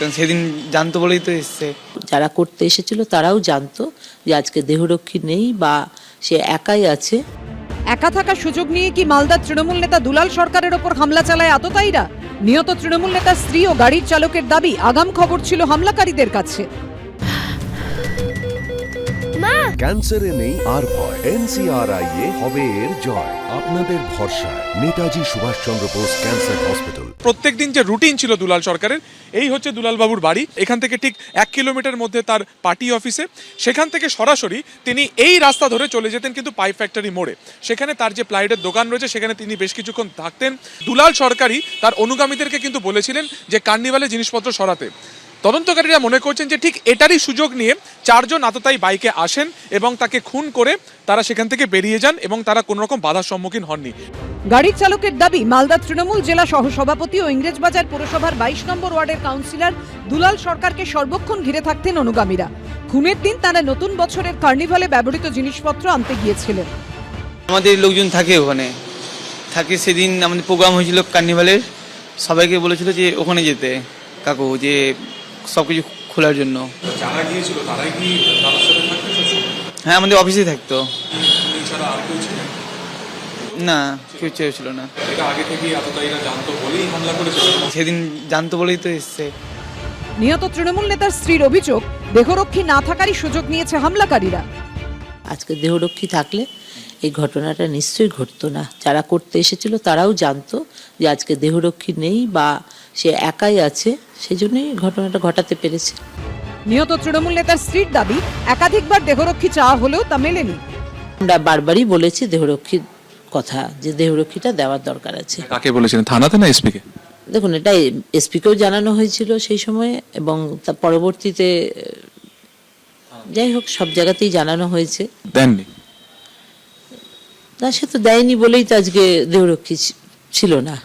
সেদিন জানতো বলেই তো এসছে। যারা করতে এসেছিল তারাও জানতো যে আজকে দেহরক্ষী নেই বা সে একাই আছে। একা থাকার সুযোগ নিয়ে কি মালদার তৃণমূল নেতা দুলাল সরকারের ওপর হামলা চালায় আততায়ীরা? নিহত তৃণমূল নেতা স্ত্রী ও গাড়ির চালকের দাবি আগাম খবর ছিল হামলাকারীদের কাছে। ক্যান্সারে নেই আর ভয়। এনসিআরআই এ হবে এর জয়। আপনাদের ভরসা নেতাজি সুভাষচন্দ্র বোস ক্যান্সার হসপিটাল। প্রত্যেকদিন যে রুটিন ছিল দুলাল সরকারের, এই হচ্ছে দুলাল বাবুর বাড়ি। এখান থেকে ঠিক এক কিলোমিটার মধ্যে তার পার্টি অফিসে। সেখান থেকে সরাসরি তিনি এই রাস্তা ধরে চলে যেতেন কিন্তু পাইপ ফ্যাক্টরি মোড়ে। সেখানে তার যে প্লাইডের দোকান রয়েছে, সেখানে তিনি বেশ কিছুক্ষণ থাকতেন। দুলাল সরকারই তার অনুগামীদেরকে কিন্তু বলেছিলেন যে কার্নিভালে জিনিসপত্র সরাতে। তদন্তকারীরা মনে করছেন যে ঠিক এটারই সুযোগ নিয়ে চারজন আততায়ী বাইকে আসেন এবং তাকে খুন করে তারা সেখান থেকে বেরিয়ে যান এবং তারা কোনো রকম বাধার সম্মুখীন হননি। গাড়ির চালকের দাবি মালদা তৃণমূল জেলা সহসভাপতি ও ইংরেজবাজার পুরসভার বাইশ নম্বর ওয়ার্ডের কাউন্সিলর দুলাল সরকারকে সর্বক্ষণ ঘিরে থাকতেন অনুগামীরা। খুনের দিন তারা নতুন বছরের কার্নিভালে ব্যবহৃত জিনিসপত্র আনতে গিয়েছিলেন। আমাদের লোকজন থাকে ওখানে। থাকে সেদিন আমাদের প্রোগ্রাম হয়েছিল কার্নিভালের। সবাইকে বলেছিল যে ওখানে যেতে। কাকু যে সব কিছু খোলার জন্য। যারা গিয়েছিল তারাই কি তার সাথে থাকতেন হ্যাঁ আমাদের অফিসেই থাকতো। এছাড়া আর কেউ ছিলেন না? কেউ চেয়েও ছিল না। এটা আগে থেকেই আততায়ীরা জানতো বলেই হামলা করেছিল সেদিন জানতো বলেই তো এসছে। নিহত তৃণমূল নেতার স্ত্রীর অভিযোগ দেহরক্ষী না থাকারই সুযোগ নিয়েছে হামলাকারীরা। আজকে দেহরক্ষী থাকলে এই ঘটনাটা নিশ্চয়ই ঘটতো না। যারা করতে এসেছিল তারাও জানতো যে আজকে দেহরক্ষী নেই বা সে একাই আছে সেই জন্যই ঘটনাটা ঘটাতে পেরেছে। নিহত তৃণমূল নেতার স্ত্রীর দাবি একাধিকবার দেহরক্ষী চাওয়া হলেও তা মেলেনি। আমরা বারবারই বলেছি দেহরক্ষীর কথা যে দেহরক্ষীটা দেওয়ার দরকার আছে। কাকে বলেছিলেন থানাতে না এসপিকে? দেখুন এটা এসপিকেও জানানো হয়েছিল সেই সময়ে এবং তার পরবর্তীতে যাই হোক সব জায়গাতেই জানানো হয়েছে। দেননি? না সে তো দেয়নি বলেই তো আজকে দেহরক্ষী ছিল না।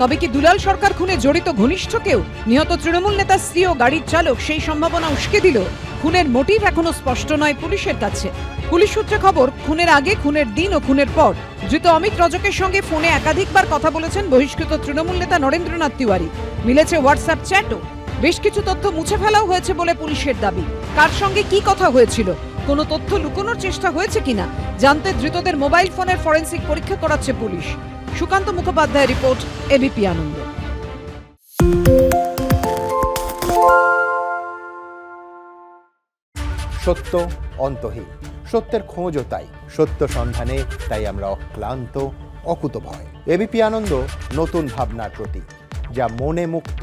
তবে কি দুলাল সরকার খুনে জড়িত ঘনিষ্ঠ কেউ? নিহত তৃণমূল নেতার স্ত্রী ও গাড়ির চালক সেই সম্ভাবনা উস্কে দিল। খুনের মোটিভ এখনও স্পষ্ট নয় পুলিশের কাছে। পুলিশ সূত্রে খবর, খুনের আগে, খুনের দিন ও খুনের পর। ধৃত অমিত রজকের সঙ্গে ফোনে একাধিকবার কথা বলেছেন বহিষ্কৃত তৃণমূল নেতা নরেন্দ্রনাথ তিওয়ারি। মিলেছে হোয়াটসঅ্যাপ চ্যাটও। বেশ কিছু তথ্য মুছে ফেলাও হয়েছে বলে পুলিশের দাবি। কার সঙ্গে কি কথা হয়েছিল? কোনো তথ্য লুকোনোর চেষ্টা হয়েছে কিনা? জানতে ধৃতদের মোবাইল ফোনের ফরেন্সিক পরীক্ষা করাচ্ছে police. Sukanta Mukhopadhyay report ABP Ananda. সত্য অন্তহীন, সত্যের খোঁজও তাই, সত্য সন্ধানে তাই আমরা অক্লান্ত, অকুতভয়। এবিপি আনন্দ, নতুন ভাবনার প্রতীক, যা মনে মুক্ত